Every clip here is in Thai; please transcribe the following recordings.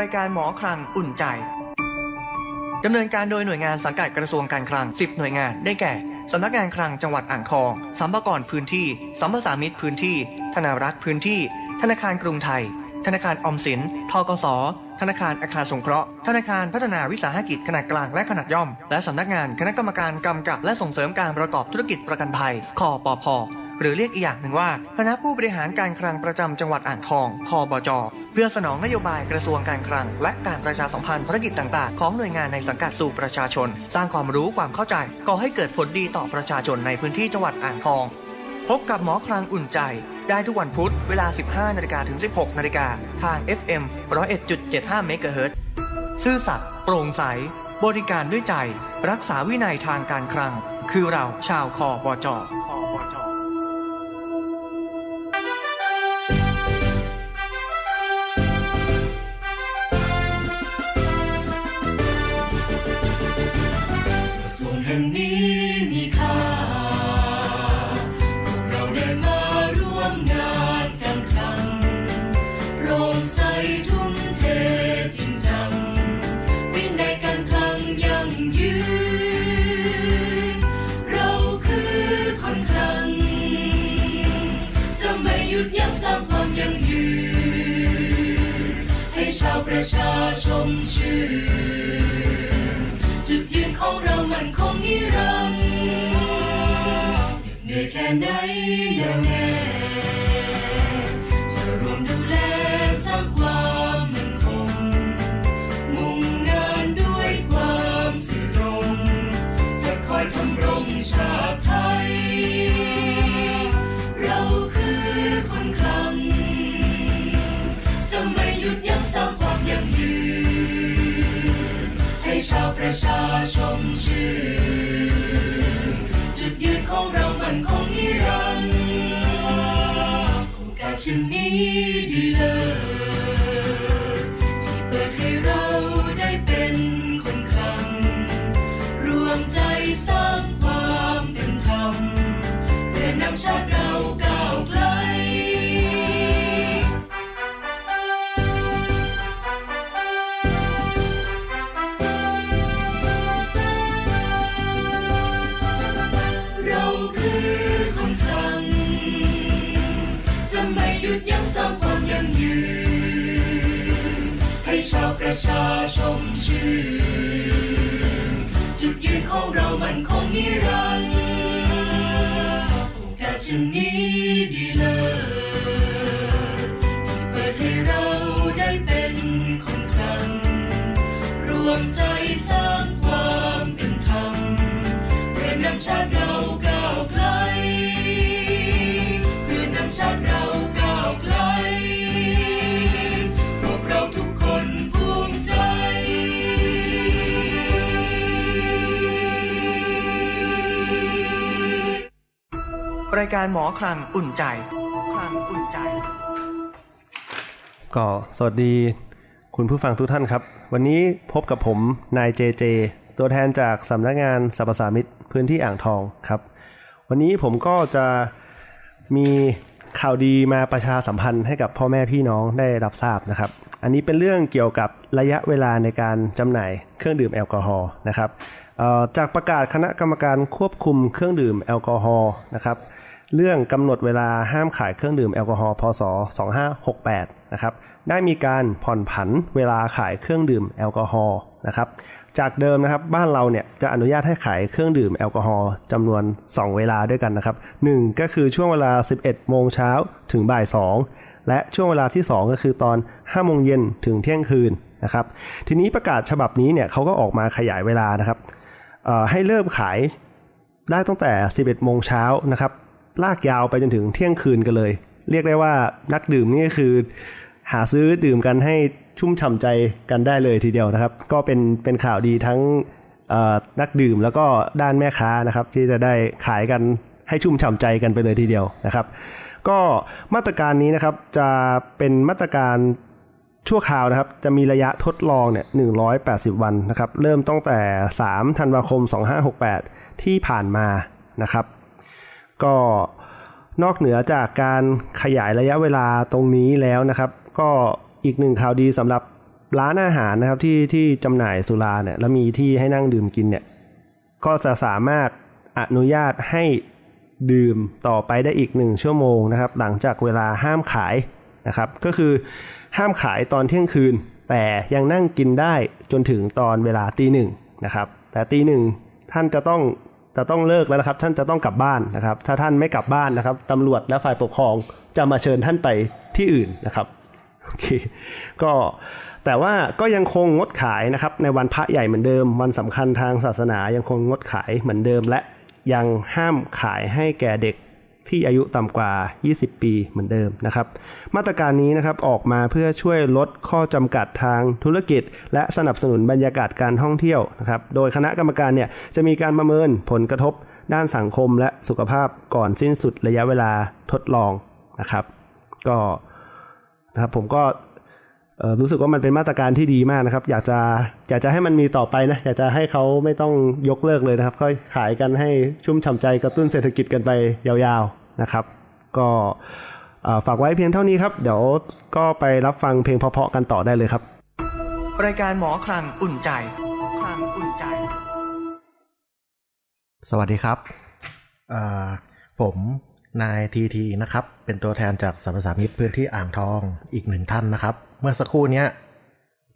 รายการหมอคลังอุ่นใจดำเนินการโดยหน่วยงานสังกัดกระทรวงการคลัง 10 หน่วยงานได้แก่สำนักงานคลังจังหวัดอ่างทองสัมภากรพื้นที่สัมปสามิตรพื้นที่ ธนารักษ์พื้นที่ ธนาคารกรุงไทย ธนาคารออมสินทกส ธนาคารอาคารสงเคราะห์ ธนาคารพัฒนาวิสาหกิจขนาดกลางและขนาดย่อม และสำนักงานคณะกรรมการกำกับ และส่งเสริมการประกอบธุรกิจประกันภัยคอปพหรือเรียกอีกอย่างหนึ่งว่าคณะผู้บริหารการคลังประจำจังหวัดอ่างทองคอบจ เพื่อสนองนโยบายกระทรวงการคลัง และการประชาสัมพันธ์ภารกิจต่างๆ ของหน่วยงานในสังกัดสู่ประชาชน สร้างความรู้ความเข้าใจก่อให้เกิดผลดีต่อประชาชนในพื้นที่จังหวัดอ่างทอง พบกับหมอคลังอุ่นใจ ได้ทุกวันพุธเวลา 15นาฬิกาถึง 16นาฬิกาทาง FM 101.75เมกะเฮิรตซ์ซื่อสัตย์โปร่งใส บริการด้วยใจ รักษาวินัยทางการคลัง คือเราชาวคอบจอ แห่งนี้มีค่าพวกเราได้มาร่วมงานกันครั้งโปร่งใสทุ่มเทจริงจังวินัยการคลังยั่งยืน เราคือคนคลังจะไม่หยุดยั้งสร้างความยั่งยืน ให้ชาวประชาชมชื่นจุดยืน ของเรามันคงนิรันดร์เหนื่อยแค่ไหนอย่าแน่ ชาวประชาชมชื่นจุดยืนของเรามันคงนิรันดร์โอกาสชิ้นนี้ดีเลิศที่เปิดให้เราได้เป็นคนคังรวมใจสร้างความเป็นธรรมเพื่อนำชาติ ยุดยั้งสร้างความยั่งยืนให้ชาวประชาชมชื่นจุดยืนของเรามันคงนิรันดร์โอกาสเช่นนี้ดีเลิศที่เปิดให้เราได้เป็นคนคลังรวมใจ รายการหมอคลังอุ่นใจ คลังอุ่นใจ ก็สวัสดีคุณผู้ฟังทุกท่านครับ วันนี้พบกับผมนายเจเจ ตัวแทนจากสำนักงานสรรพสามิตพื้นที่อ่างทองครับ วันนี้ผมก็จะมีข่าวดีมาประชาสัมพันธ์ให้กับพ่อแม่พี่น้องได้รับทราบนะครับ อันนี้เป็นเรื่องเกี่ยวกับระยะเวลาในการจำหน่ายเครื่องดื่มแอลกอฮอล์นะครับจากประกาศคณะกรรมการควบคุมเครื่องดื่มแอลกอฮอล์นะครับ เรื่องกำหนดเวลาห้ามขายเครื่องดื่มแอลกอฮอล์พศ 2568 นะครับ ได้มีการผ่อนผันเวลาขายเครื่องดื่มแอลกอฮอล์นะครับ จากเดิมนะครับบ้านเราเนี่ยจะอนุญาตให้ขายเครื่องดื่มแอลกอฮอล์จำนวน 2 เวลาด้วยกันนะครับ 1 ก็คือช่วงเวลา 11 โมงเช้าถึงบ่าย 2 และช่วงเวลาที่ 2 ก็คือตอน 5 โมงเย็นถึงเที่ยงคืนนะครับ ทีนี้ประกาศฉบับนี้เนี่ยเขาก็ออกมาขยายเวลานะครับให้เริ่มขายได้ตั้งแต่ 11 โมงเช้านะครับ ลากยาวไปจนถึงเที่ยงคืนกันเลย เรียกได้ว่านักดื่มนี่คือ หาซื้อดื่มกันให้ชุ่มฉ่ำใจกันได้เลยทีเดียวนะครับ ก็เป็นเป็นข่าวดีทั้งนักดื่มแล้วก็ด้านแม่ค้านะครับ ที่จะได้ขายกันให้ชุ่มฉ่ำใจกันไปเลยทีเดียวนะครับ ก็มาตรการนี้นะครับจะเป็นมาตรการชั่วคราวนะครับ จะมีระยะทดลองเนี่ย 180 วันนะครับ เริ่มตั้งแต่ 3 ธันวาคม 2568 ที่ผ่านมานะครับ ก็นอกเหนือจากการขยายระยะเวลาตรงนี้แล้วนะครับ ก็อีกหนึ่งข่าวดีสำหรับร้านอาหารนะครับที่ที่จำหน่ายสุราเนี่ยแล้วมีที่ให้นั่งดื่มกินเนี่ยก็จะสามารถอนุญาตให้ดื่มต่อไปได้อีกหนึ่งชั่วโมงนะครับ หลังจากเวลาห้ามขายนะครับ ก็คือห้ามขายตอนเที่ยงคืน แต่ยังนั่งกินได้จนถึงตอนเวลาตีหนึ่งนะครับ แต่ตีหนึ่งท่านจะต้อง จะต้องเลิกแล้วนะครับ ท่านจะต้องกลับบ้านนะครับ ถ้าท่านไม่กลับบ้านนะครับตำรวจและฝ่ายปกครองจะมาเชิญท่านไปที่อื่นนะครับโอเคก็แต่ว่าก็ยังคงงดขายนะครับ ในวันพระใหญ่เหมือนเดิม วันสำคัญทางศาสนายังคงงดขายเหมือนเดิม และยังห้ามขายให้แก่เด็ก ที่อายุต่ำกว่า 20 ปีเหมือนเดิมนะครับ มาตรการนี้นะครับออกมาเพื่อช่วยลดข้อจำกัดทางธุรกิจ และสนับสนุนบรรยากาศการท่องเที่ยวนะครับ โดยคณะกรรมการเนี่ยจะมีการประเมินผลกระทบด้านสังคมและสุขภาพก่อนสิ้นสุดระยะเวลาทดลองนะครับ ก็นะครับผมก็รู้สึกว่ามันเป็นมาตรการที่ดีมากนะครับ อยากจะอยากจะให้มันมีต่อไปนะ อยากจะให้เขาไม่ต้องยกเลิกเลยนะครับ ค่อยขายกันให้ชุ่มฉ่ำใจกระตุ้นเศรษฐกิจกันไปยาวๆ นะครับ ก็เอ่อฝากไว้เพียงเท่านี้ครับ เดี๋ยวก็ไปรับฟังเพลงเพราะๆกันต่อได้เลยครับ รายการหมอคลังอุ่นใจคลังอุ่นใจ สวัสดีครับเอ่อผมนายทีทีนะครับ เป็นตัวแทนจากสรรพสามิตพื้นที่อ่างทองอีกหนึ่งท่านนะครับ เมื่อสักครู่เนี้ย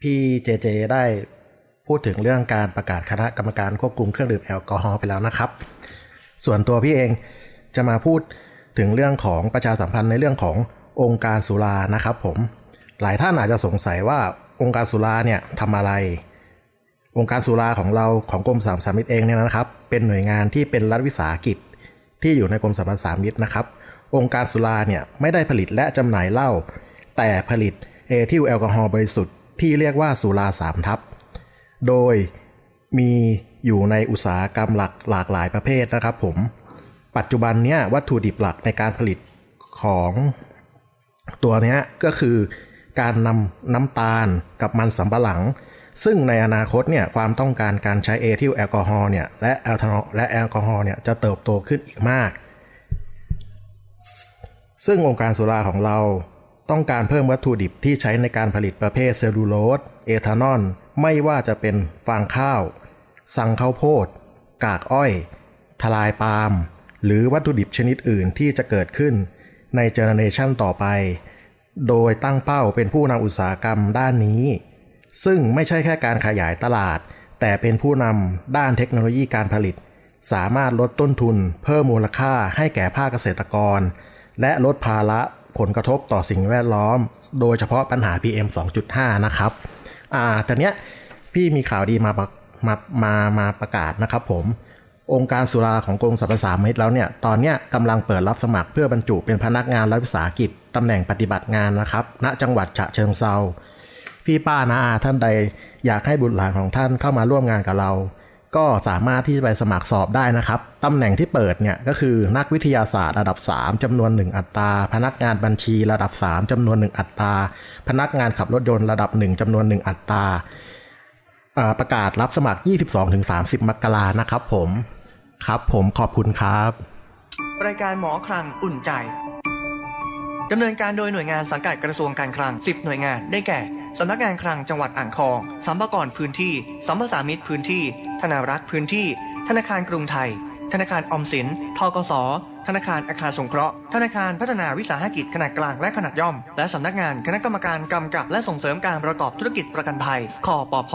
พี่เจเจได้พูดถึงเรื่องการประกาศคณะกรรมการควบคุมเครื่องดื่มแอลกอฮอล์ไปแล้วนะครับ ส่วนตัวพี่เองจะมาพูด ถึงเรื่องของประชาสัมพันธ์ในเรื่องขององค์การสุรานะครับผม หลายท่านอาจจะสงสัยว่าองค์การสุราเนี่ยทำอะไร องค์การสุราของเราของกรมสามสามิตเองเนี่ยนะครับ เป็นหน่วยงานที่เป็นรัฐวิสาหกิจ ที่อยู่ในกรมสามสามิตนะครับ องค์การสุราเนี่ยไม่ได้ผลิตและจำหน่ายเหล้าแต่ผลิตเอทิลแอลกอฮอล์บริสุทธิ์ที่เรียกว่าสุราสามทับ โดยมีอยู่ในอุตสาหกรรมหลักหลากหลายประเภทนะครับผม ปัจจุบันเนี้ยวัตถุดิบหลักในการผลิตของตัวเนี้ยก็คือการนำน้ำตาลกับมันสำปะหลัง ซึ่งในอนาคตเนี่ยความต้องการการใช้เอทิลแอลกอฮอล์เนี่ยและแอลทานอลและแอลกอฮอล์เนี่ยจะเติบโตขึ้นอีกมาก ซึ่งองค์การสุราของเราต้องการเพิ่มวัตถุดิบที่ใช้ในการผลิตประเภทเซลลูโลสเอทานอลไม่ว่าจะเป็นฟางข้าว สังข้าวโพด กากอ้อย ทลายปาล์ม หรือวัตถุดิบชนิดอื่นที่จะเกิดขึ้นในเจเนเรชันต่อไป โดยตั้งเป้าเป็นผู้นำอุตสาหกรรมด้านนี้ ซึ่งไม่ใช่แค่การขยายตลาด แต่เป็นผู้นำด้านเทคโนโลยีการผลิต สามารถลดต้นทุน เพิ่มมูลค่าให้แก่ภาคเกษตรกร และลดภาระผลกระทบต่อสิ่งแวดล้อม โดยเฉพาะปัญหา PM 2.5 นะครับ อ่าแต่เนี้ยพี่มีข่าวดีมามามามาประกาศนะครับผม องค์การสุราของกรมสรรพสามิตแล้วเนี่ย ตอนเนี้ยกำลังเปิดรับสมัครเพื่อบรรจุเป็นพนักงานรัฐวิสาหกิจตำแหน่งปฏิบัติงานนะครับ ณ จังหวัดฉะเชิงเซา พี่ป้านาอาท่านใดอยากให้บุตรหลานของท่านเข้ามาร่วมงานกับเรา ก็สามารถที่จะไปสมัครสอบได้นะครับ ตำแหน่งที่เปิดเนี่ยก็คือนักวิทยาศาสตร์ระดับ 3จำนวน 1 อัตรา พนักงานบัญชีระดับ 3จำนวน 1 อัตรา พนักงานขับรถยนต์ระดับ 1จำนวน 1 อัตรา ประกาศรับสมัคร 22-30 มกรานะครับผม ครับผมขอบคุณครับ รายการหมอคลังอุ่นใจดำเนินการโดยหน่วยงานสังกัดกระทรวงการคลัง 10 หน่วยงานได้แก่สำนักงานคลังจังหวัดอ่างทองสัมภากรพื้นที่สัมปสามิตรพื้นที่ ธนารักษ์พื้นที่ ธนาคารกรุงไทย ธนาคารออมสิน ทกส ธนาคารอาคารสงเคราะห์ ธนาคารพัฒนาวิสาหกิจขนาดกลางและขนาดย่อม และสำนักงานคณะกรรมการกำกับ และส่งเสริมการประกอบธุรกิจประกันภัยคอปพ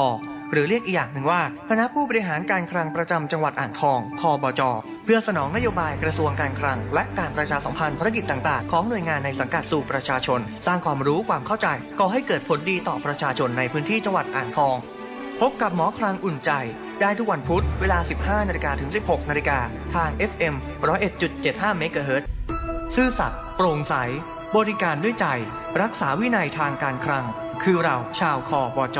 หรือเรียกอีกอย่างหนึ่งว่าคณะผู้บริหารการคลังประจำจังหวัดอ่างทองคอบจเพื่อสนองนโยบายกระทรวงการคลัง และการประชาสัมพันธ์ภารกิจต่างๆ ของหน่วยงานในสังกัดสู่ประชาชน สร้างความรู้ความเข้าใจก่อให้เกิดผลดีต่อประชาชนในพื้นที่จังหวัดอ่างทอง พบกับหมอคลังอุ่นใจได้ทุกวันพุธเวลา 15นาฬิกาถึง 16นาฬิกาทาง FM 101.75เมกะเฮิรตซ์ซื่อสัตย์โปร่งใส บริการด้วยใจ รักษาวินัยทางการคลัง คือเราชาวคอบจ